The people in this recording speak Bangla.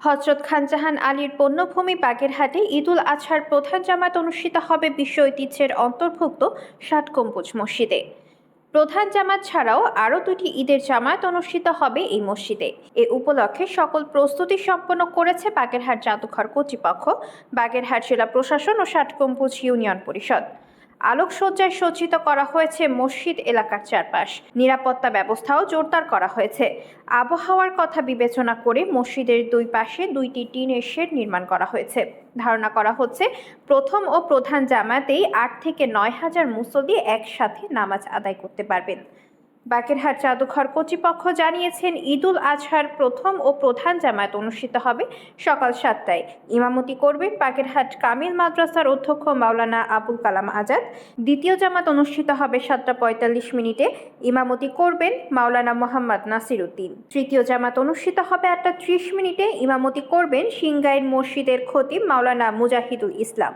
হজরত খানজাহান আলীর পণ্যভূমি বাগেরহাটে ঈদুল আজহার প্রধান জামাত অনুষ্ঠিত হবে বিশ্ব ঐতিহ্যের অন্তর্ভুক্ত ষাট গম্বুজ মসজিদে। প্রধান জামাত ছাড়াও আরও দুটি ঈদের জামায়াত অনুষ্ঠিত হবে এই মসজিদে। এ উপলক্ষে সকল প্রস্তুতি সম্পন্ন করেছে বাগেরহাট জাদুঘর কর্তৃপক্ষ, বাগেরহাট জেলা প্রশাসন ও ষাট ইউনিয়ন পরিষদ। আলোকসজ্জায় সজ্জিত করা হয়েছে মসজিদ এলাকার চারপাশ। নিরাপত্তা ব্যবস্থাও জোরদার করা হয়েছে। আবহাওয়ার কথা বিবেচনা করে মসজিদের দুই পাশে দুইটি টিনের শেড নির্মাণ করা হয়েছে। ধারণা করা হচ্ছে, প্রথম ও প্রধান জামাতেই আট থেকে নয় হাজার মুসল্লি একসাথে নামাজ আদায় করতে পারবেন। বাকেরহাট জাদুঘর কর্তৃপক্ষ জানিয়েছেন, ঈদুল আজহার প্রথম ও প্রধান জামায়াত অনুষ্ঠিত হবে সকাল সাতটায়। ইমামতি করবেন বাকেরহাট কামিল মাদ্রাসার অধ্যক্ষ মাওলানা আবুল কালাম আজাদ। দ্বিতীয় জামাত অনুষ্ঠিত হবে সাতটা পঁয়তাল্লিশ মিনিটে। ইমামতি করবেন মাওলানা মোহাম্মদ নাসির উদ্দিন। তৃতীয় জামাত অনুষ্ঠিত হবে আটটা ত্রিশ মিনিটে। ইমামতি করবেন সিংগাইর মসজিদের খতিব মাওলানা মুজাহিদুল ইসলাম।